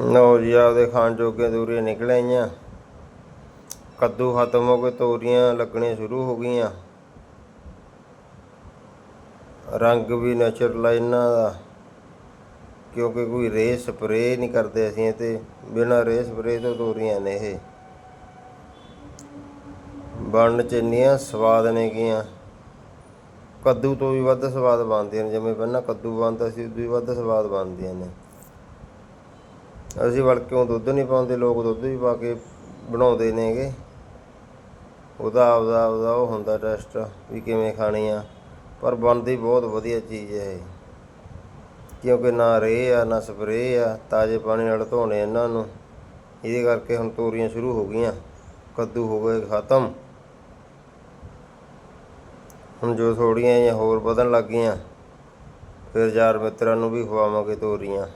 ਲਓ ਜੀ, ਆਪਦੇ ਖਾਣ ਜੋਗੇ ਤੋਰੀਆਂ ਨਿਕਲ ਆਈਆਂ। ਕੱਦੂ ਖਤਮ ਹੋ ਗਏ ਤੋਰੀਆਂ ਲੱਗਣੀਆਂ ਸ਼ੁਰੂ ਹੋ ਗਈਆਂ। ਰੰਗ ਵੀ ਨੈਚੁਰਲ ਆ ਇਹਨਾਂ ਦਾ, ਕਿਉਂਕਿ ਕੋਈ ਰੇ ਸਪਰੇ ਨਹੀਂ ਕਰਦੇ ਅਸੀਂ ਤੇ ਬਿਨਾਂ ਰੇ ਸਪਰੇ ਤੋਂ ਤੋਰੀਆਂ ਨੇ ਇਹ। ਬਣਨ ਚ ਇੰਨੀਆਂ ਸਵਾਦ ਨੇ ਗੀਆਂ। ਕੱਦੂ ਤੋਂ ਵੀ ਵੱਧ ਸਵਾਦ ਬਣਦੀਆਂ ਨੇ, ਜਿਵੇਂ ਪਹਿਲਾਂ ਕੱਦੂ ਬਣਦਾ ਸੀ, ਉਦੋਂ ਵੀ ਵੱਧ ਸਵਾਦ ਬਣਦੀਆਂ ਨੇ। ਅਸੀਂ ਵਲਕਿਓਂ ਦੁੱਧ ਨਹੀਂ ਪਾਉਂਦੇ, ਲੋਕ ਦੁੱਧ ਵੀ ਪਾ ਕੇ ਬਣਾਉਂਦੇ ਨੇਗੇ। ਉਹਦਾ ਆਪਦਾ ਆਪਦਾ ਉਹ ਹੁੰਦਾ ਟੈਸਟ ਵੀ ਕਿਵੇਂ ਖਾਣੀ ਆ, ਪਰ ਬਣਦੀ ਬਹੁਤ ਵਧੀਆ ਚੀਜ਼ ਹੈ ਇਹ। ਕਿਉਂਕਿ ਨਾ ਰੇ ਆ, ਨਾ ਸਪਰੇ ਆ, ਤਾਜ਼ੇ ਪਾਣੀ ਨਾਲ ਧੋਣੇ ਇਹਨਾਂ ਨੂੰ। ਇਹਦੇ ਕਰਕੇ ਹੁਣ ਤੋਰੀਆਂ ਸ਼ੁਰੂ ਹੋ ਗਈਆਂ, ਕੱਦੂ ਹੋ ਗਏ ਖਤਮ। ਹੁਣ ਜੋ ਥੋੜੀਆਂ ਜਿਹੀਆਂ ਹੋਰ ਵਧਣ ਲੱਗ ਗਈਆਂ ਫਿਰ ਯਾਰ ਮਿੱਤਰਾਂ ਨੂੰ ਵੀ ਖਵਾਵਾਂਗੇ ਤੋਰੀਆਂ।